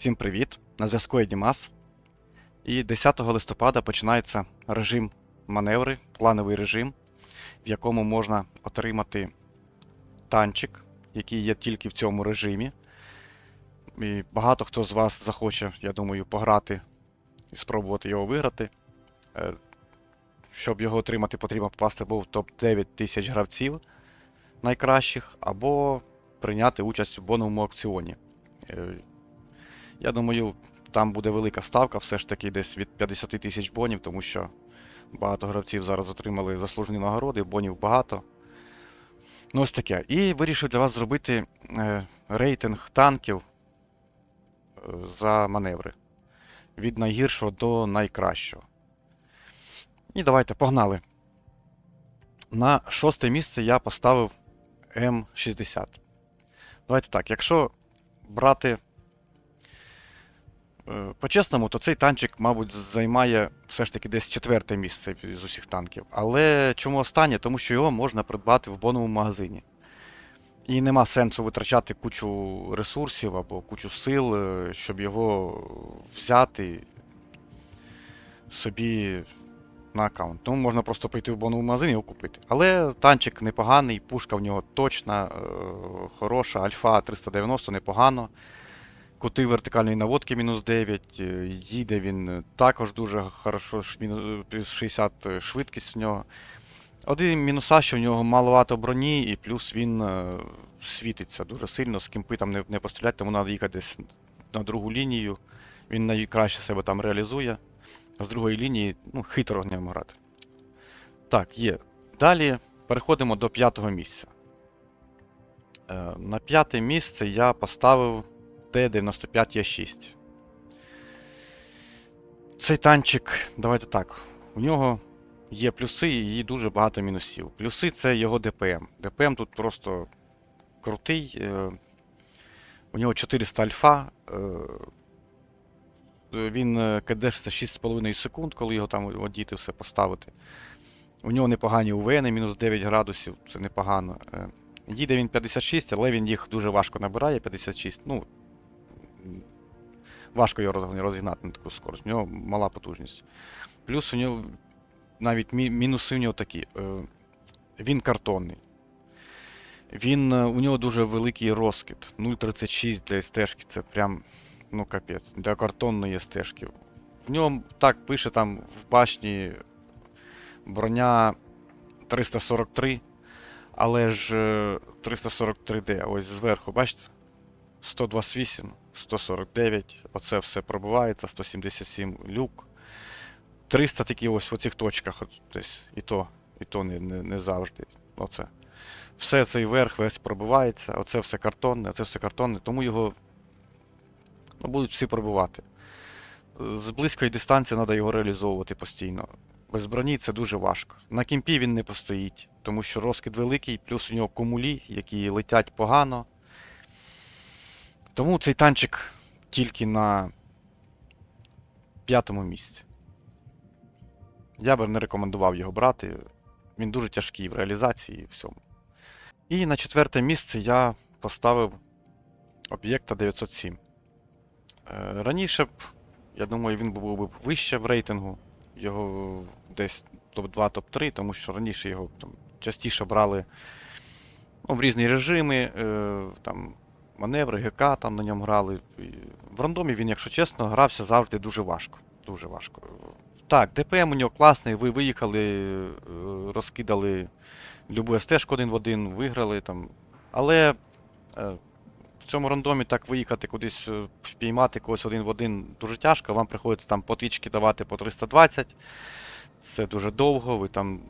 Всім привіт! На зв'язку я Дімас. І 10 листопада починається режим маневри, плановий режим, в якому можна отримати танчик, який є тільки в цьому режимі. І багато хто з вас захоче, я думаю, пограти і спробувати його виграти. Е, Щоб його отримати, потрібно попасти або в топ-9 тисяч гравців найкращих, або прийняти участь у боновому аукціоні. Я думаю, там буде велика ставка, все ж таки десь від 50 тисяч бонів, тому що багато гравців зараз отримали заслужені нагороди, бонів багато. Ну, ось таке. І вирішив для вас зробити е, рейтинг танків е, за маневри. Від найгіршого до найкращого. І давайте погнали. На шосте місце я поставив М60. Давайте так, якщо брати по-чесному, то цей танчик, мабуть, займає все ж таки десь четверте місце з усіх танків. Але чому останнє? Тому що його можна придбати в боновому магазині. І нема сенсу витрачати кучу ресурсів або кучу сил, е, щоб його взяти собі на аккаунт. Тому можна просто пойти в боновий магазин і його купити. Але танчик непоганий, пушка в нього точна, е, хороша, альфа 390 непогано. Кути вертикальної наводки мінус 9, е, їде він е, також дуже хорошо, плюс 60 швидкість в нього. Один мінуса, що в нього маловато броні, і плюс він е, світиться дуже сильно, з кімпи там не, не постріляти, тому треба їхати десь на другу лінію. Він найкраще себе там реалізує. З другої лінії, ну, хитро в грати. Так, є. Далі переходимо до п'ятого місця. Е, на п'яте місце я поставив Т-95Е6. Цей танчик, давайте так. У нього є плюси і дуже багато мінусів. Плюси це його ДПМ. ДПМ тут просто крутий. е, У нього 400 альфа. е, Він е, кидешиться 6,5 секунд, коли його там одіти, все поставити. У нього непогані УВН, мінус 9 градусів, це непогано. Їде він 56, але він їх дуже важко набирає. 56. Ну, важко його роз- розігнати на таку скорость. У нього мала потужність. Плюс у нього навіть мі- мінуси у нього такі. Е, Він картонний. Він, е, у нього дуже великий розкид. 0,36 для стежки це прям, ну капець, для картонної стежки. В ньому так пише там в башні броня 343, але ж е, 343D, ось зверху, бачите? 128, 149, оце все пробивається, 177 люк. 300 тільки ось в оцих точках, десь, і то, і то не, не, не завжди. Оце. Все цей верх весь пробивається, оце все картонне, оце все картонне, тому його ну, будуть всі пробивати. З близької дистанції треба його реалізовувати постійно. Без броні це дуже важко. На кімпі він не постоїть, тому що розкид великий, плюс у нього кумулі, які летять погано. Тому цей танчик тільки на п'ятому місці. Я би не рекомендував його брати. Він дуже тяжкий в реалізації і всьому. І на четверте місце я поставив об'єкта 907. Е, Раніше б, я думаю, він був би вище в рейтингу. Його десь топ-2, топ-3, тому що раніше його там, частіше брали ну, в різні режими, е, там, маневри, ГК там на ньому грали. В рандомі він, якщо чесно, грався завжди дуже важко. Дуже важко. Так, ДПМ у нього класний, ви виїхали, е, розкидали любу стежку один в один, виграли там. Але е, в цьому рандомі так виїхати кудись, е, впіймати когось один в один дуже тяжко. Вам приходиться там потички давати по 320. Це дуже довго, ви там.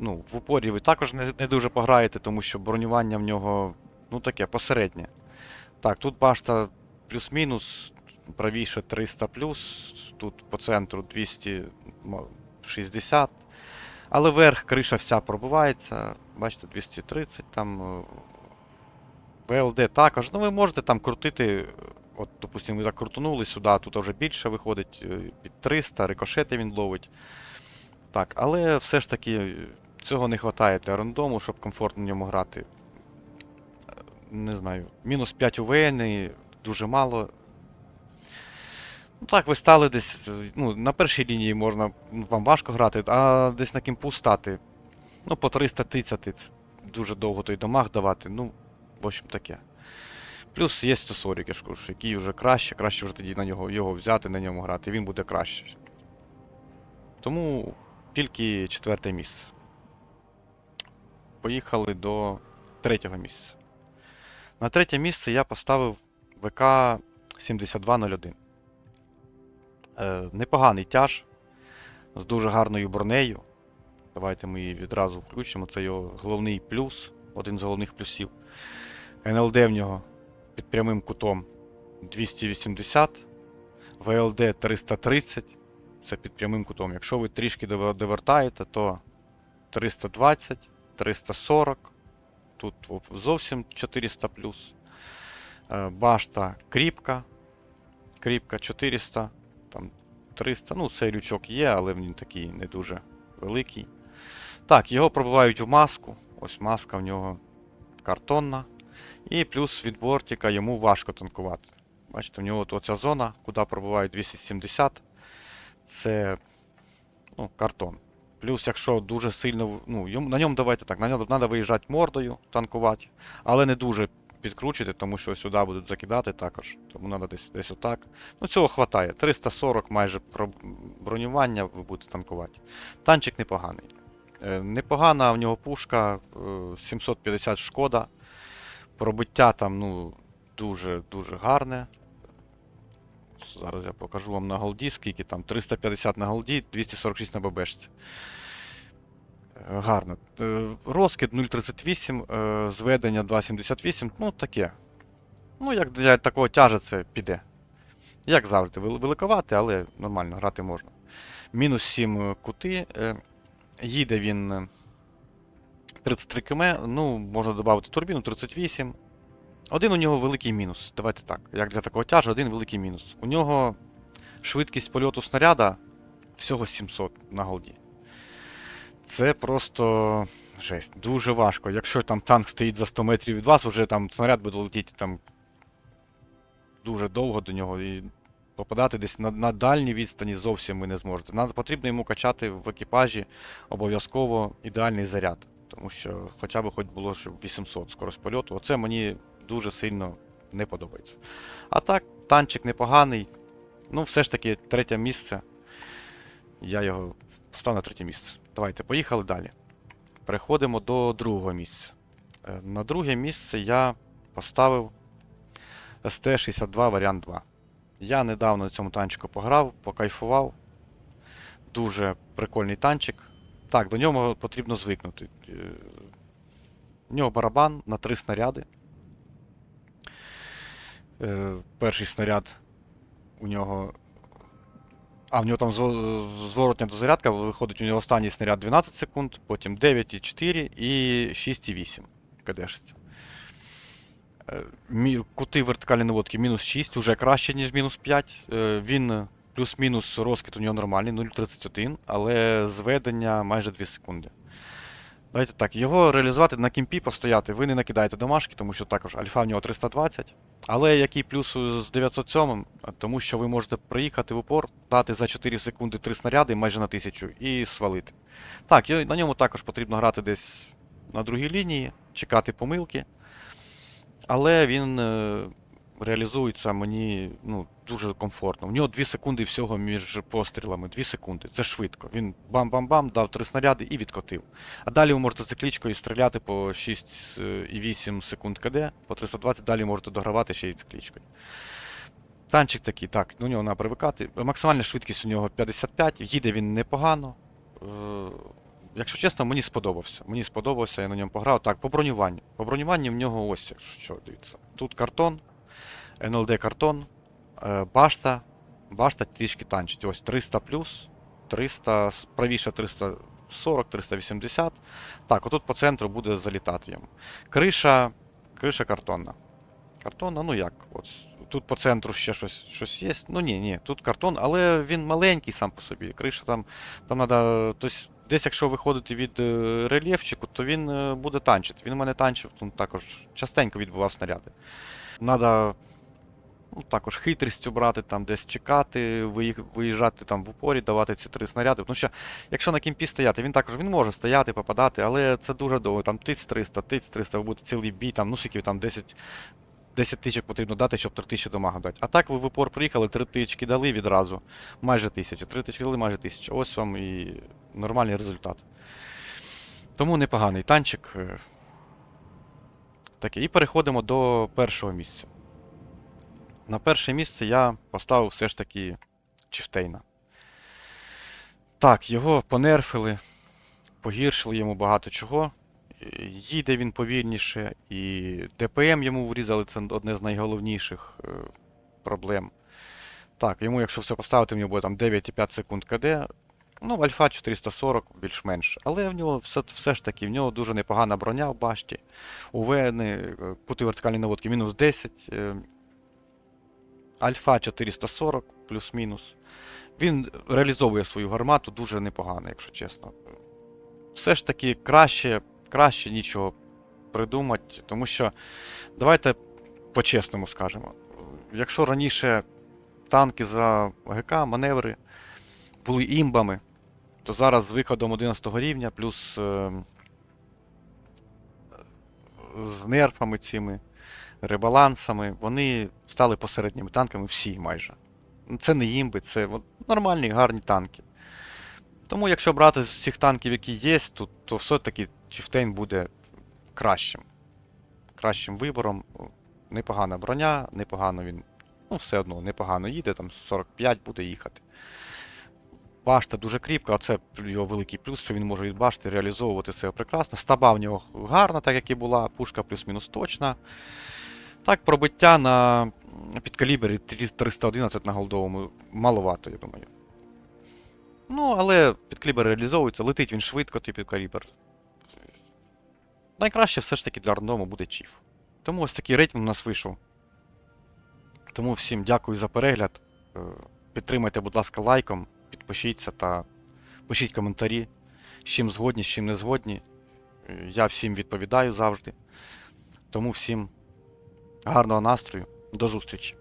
Ну, в упорі ви також не, не дуже пограєте, тому що бронювання в нього ну таке посереднє. Так, тут башта плюс-мінус, правіше 300 тут по центру 260. Але верх, криша вся пробивається. Бачите, 230 там. ВЛД також. Ну, ви можете там крутити. От, допустимо, ви так сюди, тут вже більше виходить е, під 300, рикошети він ловить. Так, але все ж таки цього не вистачає для рандому, щоб комфортно в ньому грати. Не знаю. Мінус 5 УВН, дуже мало. Ну так, ви стали десь. Ну, на першій лінії можна, ну, вам важко грати, а десь на кімпу стати. Ну, по 300 тицяти, це дуже довго той дамаг давати. Ну, в общем таке. Плюс є 140, я ж кажу, який вже краще, краще вже тоді на нього його взяти, на ньому грати, він буде краще. Тому тільки четверте місце. Поїхали до третього місця. На третє місце я поставив ВК 7201. Е, непоганий тяж з дуже гарною бронею. Давайте ми її відразу включимо. Це його головний плюс, один з головних плюсів. НЛД в нього під прямим кутом 280, ВЛД 330. Це під прямим кутом. Якщо ви трішки довертаєте, то 320, 340. Тут зовсім 400 плюс. Е, Башта кріпка. Кріпка 400, там 300. Ну, цей лючок є, але він такий не дуже великий. Так, його пробивають в маску. Ось маска в нього картонна. І плюс від бортика йому важко танкувати. Бачите, в нього от оця зона, куди пробивають 270, це ну, картон. Плюс, якщо дуже сильно. ну, На ньому давайте так, на ньому треба виїжджати мордою, танкувати, але не дуже підкручити, тому що сюди будуть закидати також. Тому треба десь, десь отак. Ну, цього вистачає. 340 майже бронювання ви будете танкувати. Танчик непоганий. Е, непогана в нього пушка, е, 750 шкода. Пробиття там, ну, дуже-дуже гарне. Зараз я покажу вам на голді, скільки там. 350 на голді, 246 на ББшці. Е, Гарно. Е, Розкид 0,38, е, зведення 2,78, ну таке. Ну, як для такого тяжа це піде. Як завжди, вел- великовате, але нормально, грати можна. Мінус 7 кути. Їде він е, 33 км, ну, можна додати турбіну 38. Один у нього великий мінус. Давайте так. Як для такого тяжа, один великий мінус. У нього швидкість польоту снаряда всього 700 на голді. Це просто жесть. Дуже важко. Якщо там танк стоїть за 100 метрів від вас, вже там снаряд буде летіти там дуже довго до нього. І попадати десь на, на дальній відстані зовсім ви не зможете. Надо, потрібно йому качати в екіпажі обов'язково ідеальний заряд. Тому що хоча б хоч було щоб 800 скорость польоту. Оце мені дуже сильно не подобається. А так, танчик непоганий. Ну, все ж таки, третє місце. Я його поставив на третє місце. Давайте, поїхали далі. Переходимо до другого місця. Е, На друге місце я поставив ST-62 варіант 2. Я недавно на цьому танчику пограв, покайфував. Дуже прикольний танчик. Так, до нього потрібно звикнути. Е, В нього барабан на три снаряди. Е, Перший снаряд у нього. А, в нього там зво- зворотня дозарядка, виходить у нього останній снаряд 12 секунд, потім 9,4 і 6,8 кадешиться. Е, Кути вертикальної наводки мінус 6, уже краще, ніж мінус 5. Е, Він плюс-мінус розкид у нього нормальний, 0,31, але зведення майже 2 секунди. Давайте так, його реалізувати на кімпі постояти, ви не накидаєте домашки, тому що також альфа в нього 320. Але який плюс з 907, тому що ви можете приїхати в упор, дати за 4 секунди 3 снаряди майже на 1000 і свалити. Так, на ньому також потрібно грати десь на другій лінії, чекати помилки. Але він е, реалізується мені ну, дуже комфортно. У нього 2 секунди всього між пострілами. 2 секунди. Це швидко. Він бам-бам-бам, дав 3 снаряди і відкотив. А далі ви можете циклічкою стріляти по 6,8 секунд КД, по 320, далі можете догравати ще й циклічкою. Танчик такий, так, до нього треба привикати. Максимальна швидкість у нього 55, їде він непогано. Е, Якщо чесно, мені сподобався. Мені сподобався, я на ньому пограв. Так, по бронюванню. По бронюванню в нього ось що, дивіться. Тут картон, НЛД картон, е, башта. Башта трішки танчить. Ось 300 плюс, 300, с- правіше 340, 380. Так, отут по центру буде залітати йому. Криша, криша картонна. Картонна, ну як? От, тут по центру ще щось, щось є. Ну ні, ні, тут картон, але він маленький сам по собі. Криша там, там треба. Тобто, десь якщо виходити від е, рельєфчику, то він е, буде танчити. Він мене танчив, там також частенько відбував снаряди. Надо Ну, також хитрістю брати, там десь чекати, виїжджати там в упорі, давати ці три снаряди. Тому що, якщо на кімпі стояти, він також він може стояти, попадати, але це дуже довго. Там тиць 300, тиць 300, ви будете цілий бій, там, ну скільки там 10, 10 тичок потрібно дати, щоб 3 тисячі дамага дати. А так ви в упор приїхали, 3 тички дали відразу. Майже тисяча. 3 тички дали майже тисяча. Ось вам і нормальний результат. Тому непоганий танчик. е, Таке. І переходимо до першого місця. На перше місце я поставив все ж таки Чифтейна. Так, його понерфили, погіршили йому багато чого. Їде він повільніше, і ДПМ йому врізали, це одне з найголовніших е, проблем. Так, йому, якщо все поставити, в нього буде там 9,5 секунд КД. Ну, альфа 440 більш-менш. Але в нього все, все ж таки, в нього дуже непогана броня в башті. УВН, е, кути вертикальної наводки мінус 10. Альфа 440 плюс-мінус. Він реалізовує свою гармату дуже непогано, якщо чесно. Все ж таки краще, краще нічого придумати, тому що давайте по-чесному скажемо. Якщо раніше танки за ГК, маневри були імбами, то зараз з виходом 11 рівня, плюс е, з нерфами цими, ребалансами, вони стали посередніми танками всі майже. Це не імби, це нормальні, гарні танки. Тому, якщо брати з всіх танків, які є, то, то все-таки Чифтейн буде кращим. Кращим вибором. Непогана броня, непогано він. Ну, все одно, непогано їде, там 45 буде їхати. Башта дуже кріпка, а це його великий плюс, що він може від башти реалізовувати себе прекрасно. Стаба в нього гарна, так як і була, пушка плюс-мінус точна. Так, пробиття на підкалібері 311 на голдовому маловато, я думаю. Ну, але підкалібер реалізовується, летить він швидко, той підкалібер. Найкраще все ж таки для рандому буде Чіф. Тому ось такий рейтинг у нас вийшов. Тому всім дякую за перегляд. Е, Підтримайте, будь ласка, лайком, підпишіться та пишіть коментарі, з чим згодні, з чим не згодні. Е, Я всім відповідаю завжди. Тому всім гарного настрою, до зустрічі!